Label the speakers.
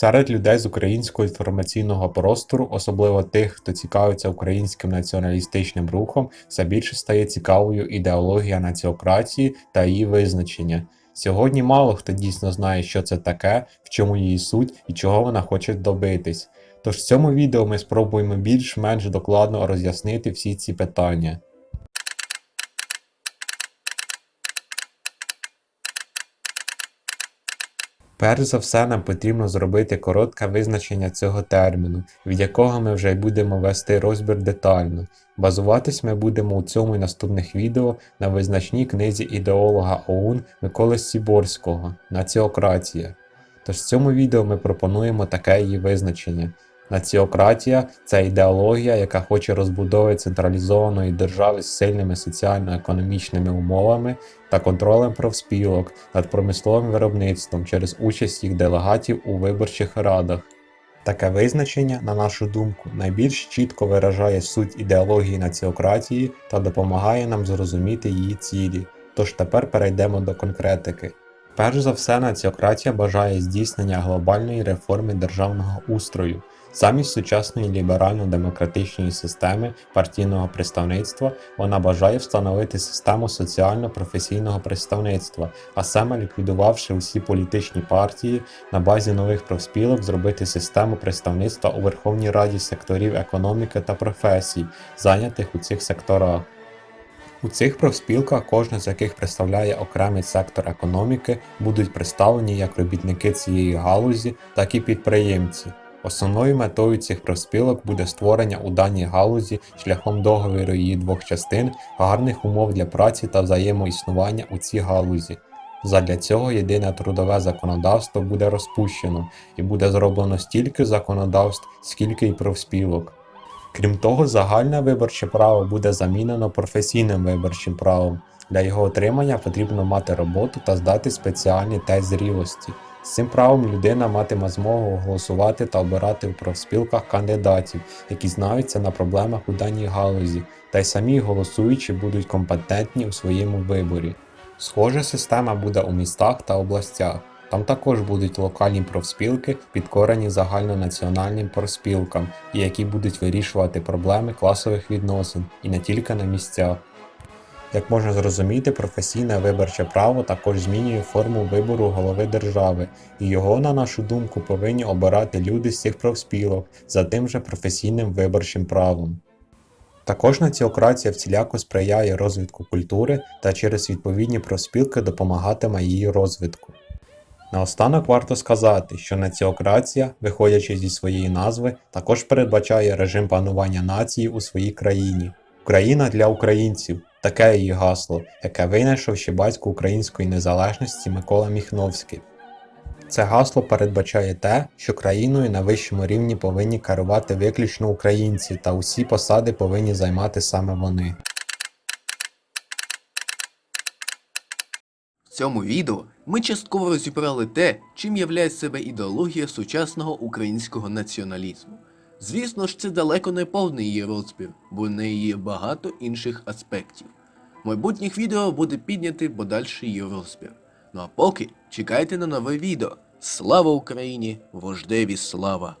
Speaker 1: Серед людей з українського інформаційного простору, особливо тих, хто цікавиться українським націоналістичним рухом, все більше стає цікавою ідеологія націократії та її визначення. Сьогодні мало хто дійсно знає, що це таке, в чому її суть і чого вона хоче добитись. Тож в цьому відео ми спробуємо більш-менш докладно роз'яснити всі ці питання. Перш за все, нам потрібно зробити коротке визначення цього терміну, від якого ми вже будемо вести розбір детально. Базуватись ми будемо у цьому і наступних відео на визначній книзі ідеолога ОУН Миколи Сіборського Націократія. Тож в цьому відео ми пропонуємо таке її визначення. Націократія це ідеологія, яка хоче розбудови централізованої держави з сильними соціально-економічними умовами та контролем профспілок над промисловим виробництвом через участь їх делегатів у виборчих радах. Таке визначення, на нашу думку, найбільш чітко виражає суть ідеології націократії та допомагає нам зрозуміти її цілі. Тож тепер перейдемо до конкретики. Перш за все, націократія бажає здійснення глобальної реформи державного устрою. Замість сучасної ліберально-демократичної системи партійного представництва вона бажає встановити систему соціально-професійного представництва, а саме ліквідувавши усі політичні партії на базі нових профспілок, зробити систему представництва у Верховній Раді секторів економіки та професій, зайнятих у цих секторах. У цих профспілках, кожна з яких представляє окремий сектор економіки, будуть представлені як робітники цієї галузі, так і підприємці. Основною метою цих профспілок буде створення у даній галузі шляхом договіру її двох частин гарних умов для праці та взаємоіснування у цій галузі. Задля цього єдине трудове законодавство буде розпущено і буде зроблено стільки законодавств, скільки й профспілок. Крім того, загальне виборче право буде замінено професійним виборчим правом. Для його отримання потрібно мати роботу та здати спеціальний тест зрілості. З цим правом людина матиме змогу голосувати та обирати в профспілках кандидатів, які знаються на проблемах у даній галузі, та й самі голосуючі будуть компетентні у своєму виборі. Схожа система буде у містах та областях. Там також будуть локальні профспілки, підкорені загальнонаціональним профспілкам, і які будуть вирішувати проблеми класових відносин і не тільки на місцях. Як можна зрозуміти, професійне виборче право також змінює форму вибору голови держави, і його, на нашу думку, повинні обирати люди з цих профспілок за тим же професійним виборчим правом. Також націократія всіляко сприяє розвитку культури та через відповідні профспілки допомагатиме її розвитку. Наостанок варто сказати, що націократія, виходячи зі своєї назви, також передбачає режим панування нації у своїй країні. Україна для українців таке її гасло, яке винайшов ще батько української незалежності Микола Міхновський. Це гасло передбачає те, що країною на вищому рівні повинні керувати виключно українці, та усі посади повинні займати саме вони.
Speaker 2: В цьому відео ми частково розібрали те, чим являє себе ідеологія сучасного українського націоналізму. Звісно ж, це далеко не повний її розпір, бо в неї є багато інших аспектів. В майбутніх відео буде підняти подальший її розпір. Ну а поки чекайте на нове відео. Слава Україні! Вождеві слава!